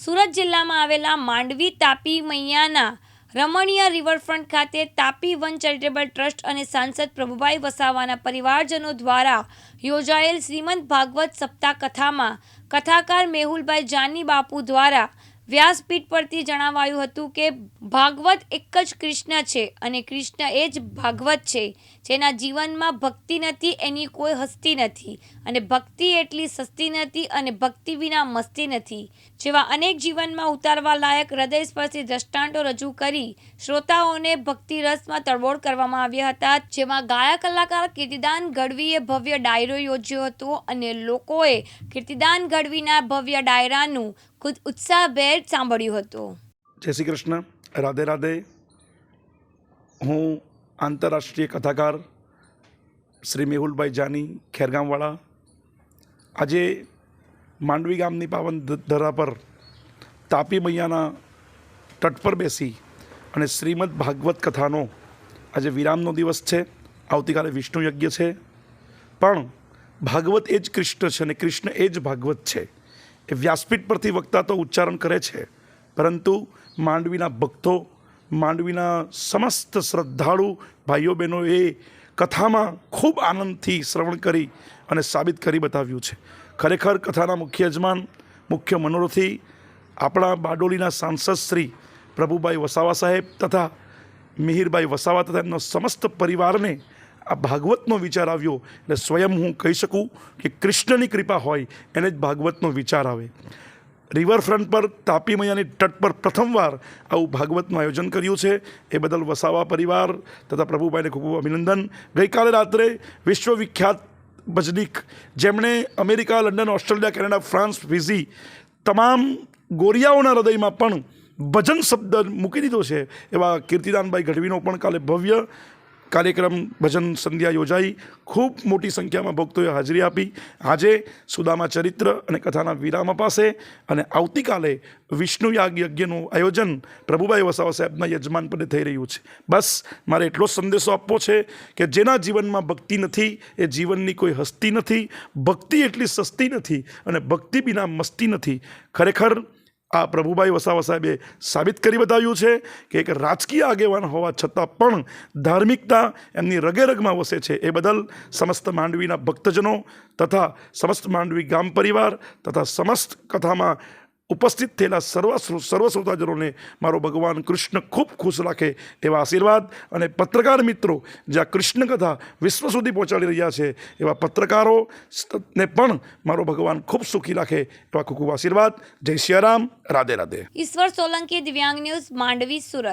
સુરત જિલ્લામાં આવેલા માંડવી તાપી મૈયાના રમણીય રિવરફ્રન્ટ ખાતે તાપી વન ચેરિટેબલ ટ્રસ્ટ અને સાંસદ પ્રભુભાઈ વસાવાના પરિવારજનો દ્વારા યોજાયેલ શ્રીમંત ભાગવત સપ્તાહ કથામાં કથાકાર મેહુલભાઈ જાની બાપુ દ્વારા વ્યાસપીઠ પરથી જણાવાયું હતું કે ભાગવત એક જ કૃષ્ણ છે અને કૃષ્ણ એ જ ભાગવત છે. જેના જીવનમાં ભક્તિ નથી, એની કોઈ હસ્તી નથી. અને ભક્તિ એટલી સસ્તી નથી અને ભક્તિ વિના મસ્તી નથી. જેવા અનેક જીવનમાં ઉતારવા લાયક હૃદયસ્પર્શી દ્રષ્ટાંતો રજૂ કરી શ્રોતાઓને ભક્તિ રસમાં તરબોળ કરવામાં આવ્યા હતા. જેમાં ગાયક કલાકાર કીર્તિદાન ગઢવીએ ભવ્ય ડાયરો યોજ્યો હતો અને લોકોએ કીર્તિદાન ગઢવીના ભવ્ય ડાયરાનું ખુદ ઉત્સાહભેર સાંભળ્યું હતું. જય શ્રી કૃષ્ણ. રાધે રાધે. હું આંતરરાષ્ટ્રીય કથાકાર શ્રી મેહુલભાઈ જાની, ખેરગામવાળા. આજે માંડવી ગામની પાવન ધરા પર તાપી મૈયાના તટ પર બેસી અને શ્રીમદ ભાગવત કથાનો આજે વિરામનો દિવસ છે. આવતીકાલે વિષ્ણુ યજ્ઞ છે. પણ ભાગવત એ જ કૃષ્ણ છે અને કૃષ્ણ એ જ ભાગવત છે. એ વ્યાસપીઠ પરથી વક્તા તો ઉચ્ચારણ કરે છે. પરંતુ માંડવીના ભક્તો માંડવીના સમસ્ત શ્રદ્ધાળુ ભાઈઓ બહેનો એ કથામાં ખૂબ આનંદથી શ્રવણ કરી અને સાબિત કરી બતાવ્યું છે. ખરેખર કથાના મુખ્ય યજમાન, મુખ્ય મનોરથી આપણા બારડોલીના સાંસદ શ્રી પ્રભુભાઈ વસાવા સાહેબ તથા મિહિરભાઈ વસાવા તથા એમનો સમસ્ત પરિવારને આ ભાગવતનો વિચાર આવ્યો એટલે સ્વયં હું કહી શકું કે કૃષ્ણની કૃપા હોય, એને જ ભાગવતનો વિચાર આવે. રિવરફ્રન્ટ પર તાપી મૈયાની તટ પર પ્રથમવાર આવું ભાગવતનું આયોજન કર્યું છે. એ બદલ વસાવા પરિવાર તથા પ્રભુભાઈને ખૂબ અભિનંદન. ગઈકાલે રાત્રે વિશ્વવિખ્યાત ભજનીક જેમણે America, London, Australia, Canada, France Fiji તમામ ગોરિયાઓના હૃદયમાં પણ ભજન શબ્દ મૂકી દીધો છે એવા કીર્તિદાનભાઈ ગઢવીનો પણ કાલે ભવ્ય કાર્યક્રમ ભજન સંધ્યા યોજાઈ. ખૂબ મોટી સંખ્યામાં ભક્તોએ હાજરી આપી. આજે સુદામા ચરિત્ર અને કથાના વિરામ અપાશે અને આવતીકાલે વિષ્ણુ યાગ યજ્ઞનું આયોજન પ્રભુભાઈ વસાવા સાહેબના યજમાન પદે થઈ રહ્યું છે. બસ મારે એટલો સંદેશો આપવો છે કે જેના જીવનમાં ભક્તિ નથી, એ જીવનની કોઈ હસ્તી નથી. ભક્તિ એટલી સસ્તી નથી અને ભક્તિ વિના મસ્તી નથી. ખરેખર આ પ્રભુભાઈ વસાવા સાહેબે સાબિત કરી બતાવ્યું છે કે એક રાજકીય આગેવાન હોવા છતાં પણ ધાર્મિકતા એમની રગે રગમાં વસે છે. એ બદલ સમસ્ત માંડવીના ભક્તજનો તથા સમસ્ત માંડવી ગામ પરિવાર તથા સમસ્ત કથામાં ઉપસ્થિત થયેલા સર્વ સર્વ શ્રોતાજનોને મારો ભગવાન કૃષ્ણ ખૂબ ખુશ રાખે એવા આશીર્વાદ અને પત્રકાર મિત્રો જ્યાં કૃષ્ણ કથા વિશ્વ સુધી પહોંચાડી રહ્યા છે, એવા પત્રકારો ને પણ મારો ભગવાન ખૂબ સુખી રાખે એવા ખૂબ ખૂબ આશીર્વાદ. જય શ્રી રામ. રાધે રાધે. ઈશ્વર સોલંકી દિવ્યાંગ ન્યૂઝ માંડવી, સુરત.